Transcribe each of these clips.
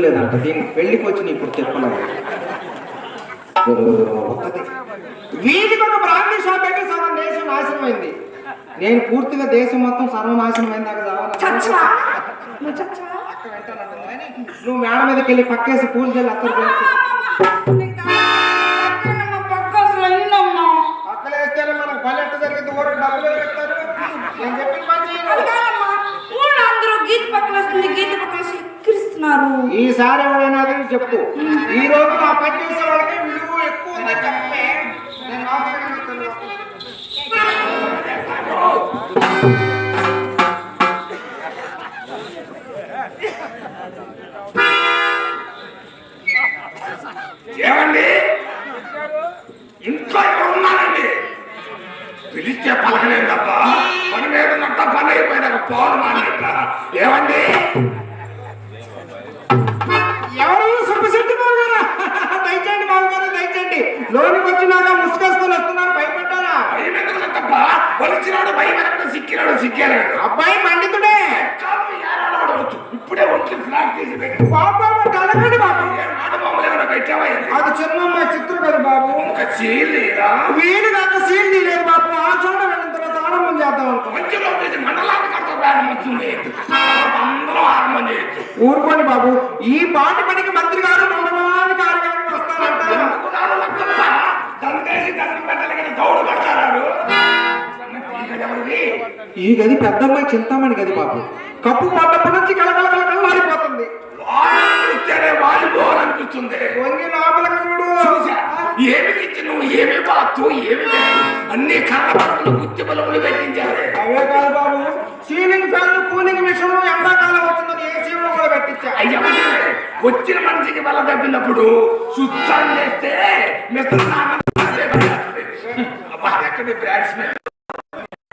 లేదంట దీనికి పెళ్ళికి వచ్చిన ఇప్పుడు చెప్పలేదు వీధికి ఒక బ్రాహ్మీ షాప్ అయితే సగం దేశం నాశనం అయింది నేను పూర్తిగా దేశం మొత్తం సర్వనాశనం అయింది నువ్వు మేడ మీదకి వెళ్ళి పక్కేసి పూలు చల్లి అత్తరు ఈసారి ఎవరైనా అది చెప్పు. ఈ రోజు నా పని చేసే వాళ్ళకి విలువ ఎక్కువ ఉందని చెప్పే. నేను తప్ప వచ్చినాడు భయం ఎక్కడ సిక్కినాడు. సిక్కాడు అబ్బాయి పండితుడే కాదు ఏడాడవచ్చు ఇప్పుడే ఒంటి ఫ్లాట్ తీసి పెట్టి. బాబు బాబు కలగండి బాబు. నాటు బొమ్మలు ఏమైనా పెట్టావా అది చిన్నమ్మాయి చిత్రం కదా బాబు ఇంకా చేయలేదా వీలు కాక సీల్ తీయలేదు బాబు. ఆ చోట వెళ్ళిన తర్వాత ఆరంభం చేద్దాం మంచిలో మండలాన్ని కడతా అందరూ ఆరంభం చేయొచ్చు. ఊరుకోండి బాబు. ఈ పాటి పనికి మంత్రి గారు మండలానికి ఆరు గారు వస్తారంట దండేసి దండం పెట్టాలి కానీ దౌడు పడతారు ఎవరిది ఈ గది పెద్దమ్మాయి చింతామణి గది బాబు. కప్పు పడ్డప్పటి నుంచి కలకల కలకల మారిపోతుంది. వంగి లోపలికి చూడు చూసా? ఏమి ఇచ్చి నువ్వు ఏమి బాత్తు ఏమి పెట్టు అన్ని కర్ర పట్టులు గుత్తి బలుపులు పెట్టించారు అవే కాదు బాబు. సీలింగ్ ఫ్యాన్ కూలింగ్ విషయంలో ఎండాకాలం వచ్చిందని ఏసీ కూడా పెట్టించా. అయ్యా వచ్చిన మనిషికి వల్ల తప్పినప్పుడు ఆన్ చేస్తే మిస్టర్ ఎక్కడి బ్రాండ్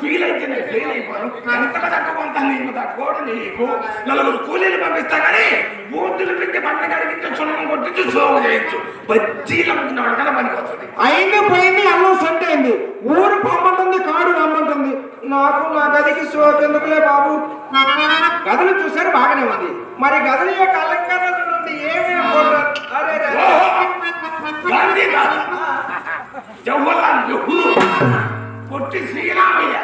ఫీల్ అయితే నేను ఫెయిల్ అయిపోయాను. ఎంతగా తక్కువ అంత నీకు తక్కువ నీకు. నలుగురు కూలీలు పంపిస్తా కానీ బోర్డులు పెట్టి పంట కడిగించు సున్నం కొట్టించు సోగు చేయొచ్చు బజ్జీలు అమ్ముకున్నాడు కదా పనికి వస్తుంది. అయింది పోయింది అన్నం సెట్ అయింది. ఊరు పొమ్మంటుంది కాడు రమ్మంటుంది. నాకు నా గదికి సోకు ఎందుకులే బాబు? గదులు చూసారు బాగానే ఉంది. మరి గదుల యొక్క అలంకరణ నుండి ఏమేమి అరే! గాంధీ జవహర్లాల్ నెహ్రూ. పొట్టి శ్రీరామయ్య.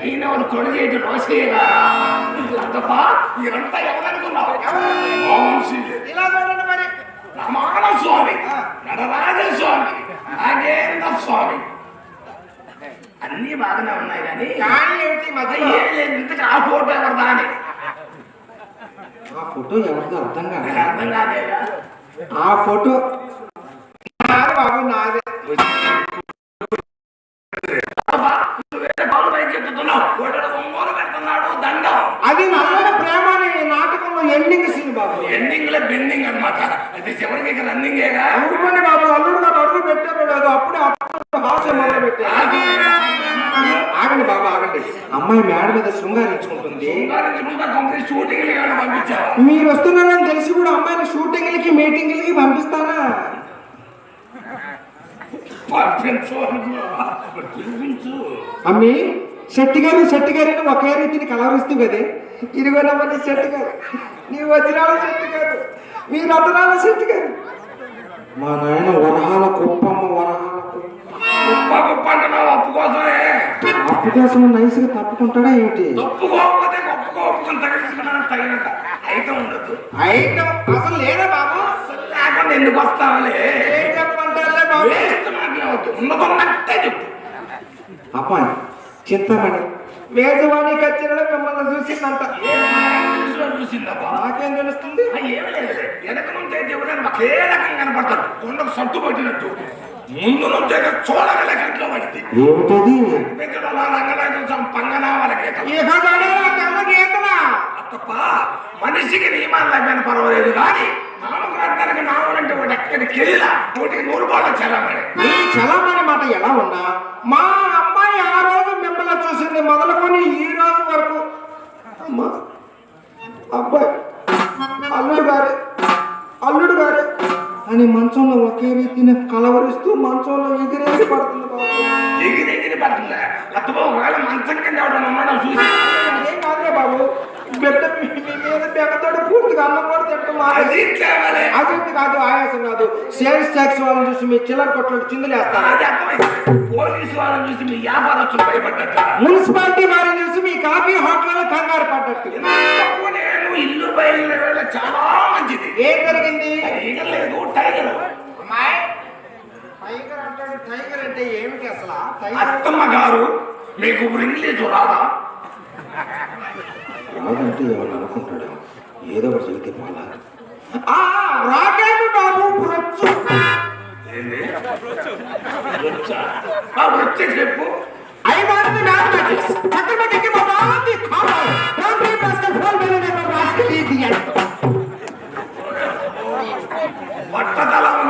అయిన వాడు కొడుకేటి రోసేగా అంతపా ఇదంతా ఎవరనుకున్నావు? మరి రమాణ స్వామి నడరాజ స్వామి నాగేంద్ర స్వామి. అన్ని బాగానే ఉన్నాయి కానీ కానీ ఏమిటి ఏం లేదు ఇంతకు ఆ ఫోటో ఎవరిదా అని? ఆ ఫోటో ఎవరిదో అర్థం కాదు అర్థం కాదేగా ఆ ఫోటో బాబు నాదే అది నల్లల ప్రేమ అనే నాటకంలో ఎండింగ్ సీన్ బాబు. ఎండింగ్లో బెండింగ్ అన్నమాట. అది చివరికి ఇక రన్నింగేగా ఊరుకోండి బాబు అల్లుడు గారు అడుగు పెట్టారో లేదో అప్పుడే పెట్టారు. ఆగండి బాబు ఆగండి. అమ్మాయి మేడ మీద శృంగారించుకుంటుంది. మీరు వస్తున్నారని తెలిసి కూడా అమ్మాయిని షూటింగ్లకి మీటింగ్లకి పంపిస్తారా పంపించు అమ్మి శెట్టి గారు శెట్టి గారిని ఒకే రీతిని కలవరిస్తూ కదే ఇరుగోనమ్మని శెట్టి గారు నీ వజ్రాల శెట్టి గారు మీ రతనాల శెట్టి గారు మా నాయన వరహాల కుప్పమ్మ వరహాల కుప్ప అప్పు కోసమే. అప్పు కోసం నైస్గా తప్పుకుంటాడా ఏమిటి తప్పుకోకపోతే తగినంత అయితే ఉండదు. అయితే అసలు లేదా బాబు? లేకుండా ఎందుకు వస్తావులే? ఏం చెప్పంటారులే బాబు? ఉన్నదన్నట్టే చెప్పు. చింతమణి వేదవాణి కచ్చిన మిమ్మల్ని చూసిందంట. నాకేం తెలుస్తుంది? వెనక నుంచి అయితే ఎవరైనా రకం కనపడతారు? కొండకు సట్టు పట్టినట్టు. ముందు నుంచి అయితే చూడగల గంటలో పడింది. ఏమిటది? తప్ప మనిషికి నియమాలు అయిపోయిన పర్వాలేదు కానీ నామకార్థానికి ఎక్కడికి వెళ్ళినా నూరు బాగా చలామణి చలామణి మాట ఎలా ఉన్నా మా అమ్మాయి ఆ రోజు మిమ్మల్ని చూసింది మొదలుకొని ఈ రోజు వరకు. అమ్మా అబ్బాయి అల్లుడు గారే అల్లుడు గారే అని మంచంలో ఒకే రీతిని కలవరిస్తూ మంచంలో ఎగిరేగి పడుతుంది బాబు. ఎగిరి ఎగిరి పడుతుందా మంచం కింద చూసి. ఏం కాదులే బాబు. బిడ్డ మీ మీద బెక్కతోడు పూర్తిగా అన్నం కూడా ఆసక్తి కాదు ఆయాసం కాదు. సేల్స్ ట్యాక్స్ వాళ్ళని చూసి మీ చిల్లర కొట్లు చిందులేస్తారు పోలీసు వాళ్ళని చూసి మీ వ్యాపారస్తులు భయపడ్డట మున్సిపాలిటీ వారిని చూసి మీ కాఫీ హోటల్ కంగారు పడ్డట్టు. నేను ఇల్లు బయలుదేరే చాలా మంచిది. ఏం జరిగింది? టైగర్ లేదు టైగర్. టైగర్ అంటాడు టైగర్ అంటే ఏమిటి అసలు? టైగర్ అత్తమ్మ గారు మీకు ఇంగ్లీష్ రాదా? రాదంటే ఏమన్నా అనుకుంటాడు ఏదో ఒకటి చెబితే పోలా రాకేమి బాబు ప్రొచ్చు ఏంది వచ్చా? ఆ, వచ్చే చెప్పు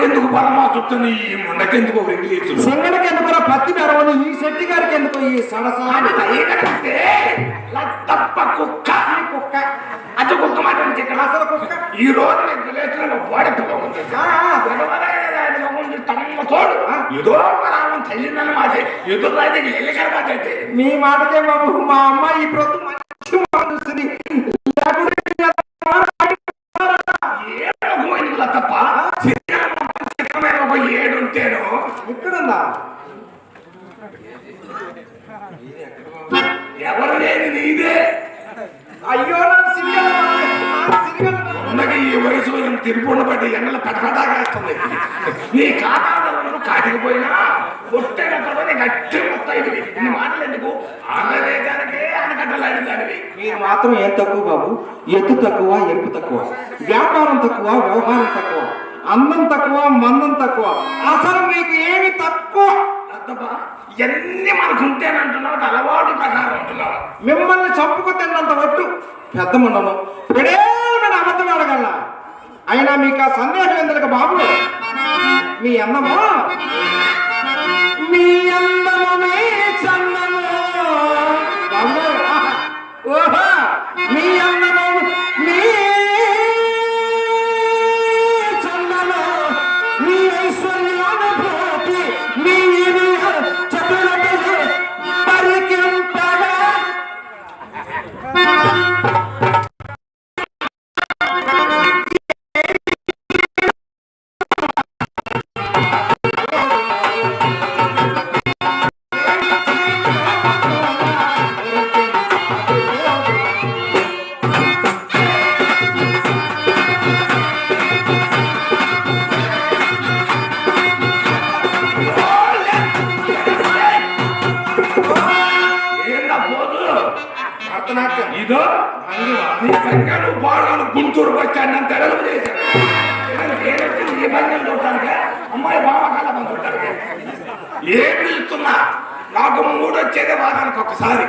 ఎందుకు పరమాసుని ఈ ముండకెందుకు ఇంగ్లీష్ సింగడికి ఎందుకు మెరవని ఈ శెట్టి గారికి ఎందుకు ఈ సడసా టైగర్ అంటే లత్తప్ప కుక్క. కుక్క? అది కుక్క అసలు ఈ రోజు నేను తెలిసిన వాడి బాగుంది ఆ, తమ్మ తోడు. ఏదో ఒక రావడం చెల్లిందని మాట. ఎదురు అయితే ఎల్లికర మాట అంటే మీ మాటకే బాబు మా అమ్మాయి ఈ తిరుపూర్ణ బట్టి ఎండలు పెద్దపెద్దగాస్తుంది నీ ఖాతాదారులను కాటికిపోయినా పొట్టైన తర్వాత గట్టి మొత్తం ఇన్ని మాటలు ఎందుకు? ఆంధ్ర దేశానికే ఆనకట్టలాడిన దానివి మీరు మాత్రం ఏం తక్కువ బాబు? ఎత్తు తక్కువ ఎరుపు తక్కువ. వ్యాపారం తక్కువ వ్యవహారం తక్కువ. అందం తక్కువ మందం తక్కువ. అసలు మీకు ఏమి తక్కువ? ఇవన్నీ మనకు ఉంటేనంటున్నావు అలవాటు ప్రకారం ఉంటున్నావు మిమ్మల్ని చంపుకు తిన్నంత ఒట్టు పెద్ద మండలం అయినా మీకు ఆ సందేహం ఎందుకు బాబు? మీ అన్నమా? మీ అన్నమే ఏందా పోదు? భరతనాట్యం ఇదో? నీ బంగారు బాగాను గుంటూరు నేనొచ్చింది ఈ బంగారు చూడటానికి? అమ్మాయి చూడటానికి. ఏం పిలుస్తున్నా? నాకు మూడు వచ్చేదే వారానికి ఒకసారి.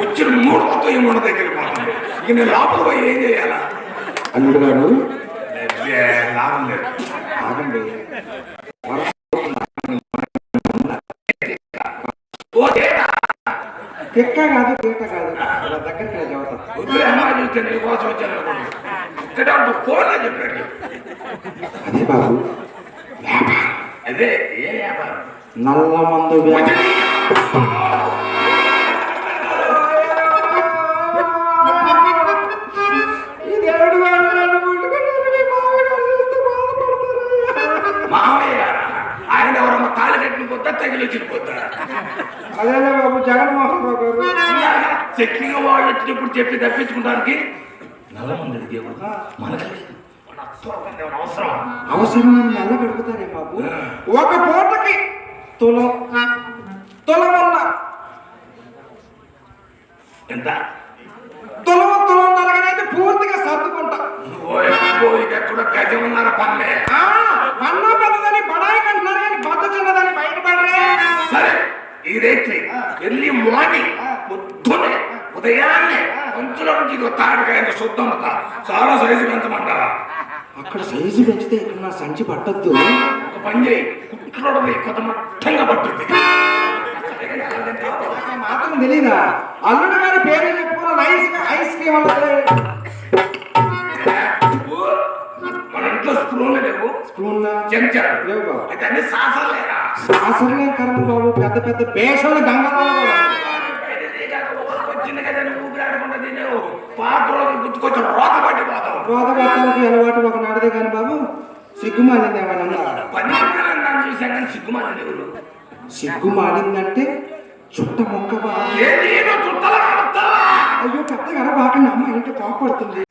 వచ్చిన మూడు మొత్తం ఈ మూడు దగ్గరికి పోతుంది ఇక నేను లోపల పోయి ఏం చేయాలా? అల్లుడు గారు? లాభం లేదు ఆగండి ఓకే తిక్క కాదు తీట కాదు ఇలా దగ్గరికి రా చెబుతా వద్దులే అమ్మాయి చూస్తే నీ కోసం వచ్చాను అనుకున్నాను. ఇక్కడ అంటూ ఫోన్లో చెప్పాడు అదే బాబు అదే ఏ వ్యాపారం నల్ల మందు వ్యాపారం. వాళ్ళు వచ్చినప్పుడు చెప్పి తప్పించుకోవడానికి నల్లమంది దేవుడు మనకి అవసరం అవసరమైన నెల గడుపుతారే బాబు. ఒక పూటకి తులం తులం ఉన్న ఎంత? తులం తులం నలగనైతే పూర్తిగా సర్దుకుంటా. ఎక్కడ గజం ఉన్నార పల్లె. ఆ, అన్న పెద్దదని బడాయి కంటున్నారు కానీ బద్ద చిన్నదని బయటపడరే. సరే ఈ రేత్రి ఎర్లీ మార్నింగ్ ఉదయాన్నే కొంచెంలో నుంచి ఇదిగో తాడకాయ శుద్ధం చాలా సైజు పెంచమంటారా? అక్కడ సైజు పెంచితే ఇక్కడ నా సంచి పట్టద్దు. ఒక పని చేయి. కుట్రోడు కొత్త మొత్తంగా పట్టుద్ది. మాత్రం తెలీదా? అల్లుడు గారి పేరు చెప్పుకున్న నైస్ ఐస్ క్రీమ్ మన ఇంట్లో స్పూన్లు లేవు. స్పూన్ లేవు శాసనం కర్మ బాబు పెద్ద పెద్ద భేషాలు గంగలో వచ్చింది కదా నువ్వు ఊపిరాడకుండా తినేవు పాత రోజులు గుర్తుకొచ్చి రోత పట్టిపోతావు. రోగపత్తాలకి అలవాటు ఒక నాడిదే కానీ బాబు సిగ్గుమాలింది ఏమైనా ఉందా? పని పిల్లలను దాన్ని చూసాను కానీ సిగ్గుమాలి దేవుడు సిగ్గుమాలిందంటే చుట్ట మొక్క చుట్టాలా వస్తావా అయ్యో పెద్దగా బాగా అమ్మ ఏంటో కోపడుతుంది.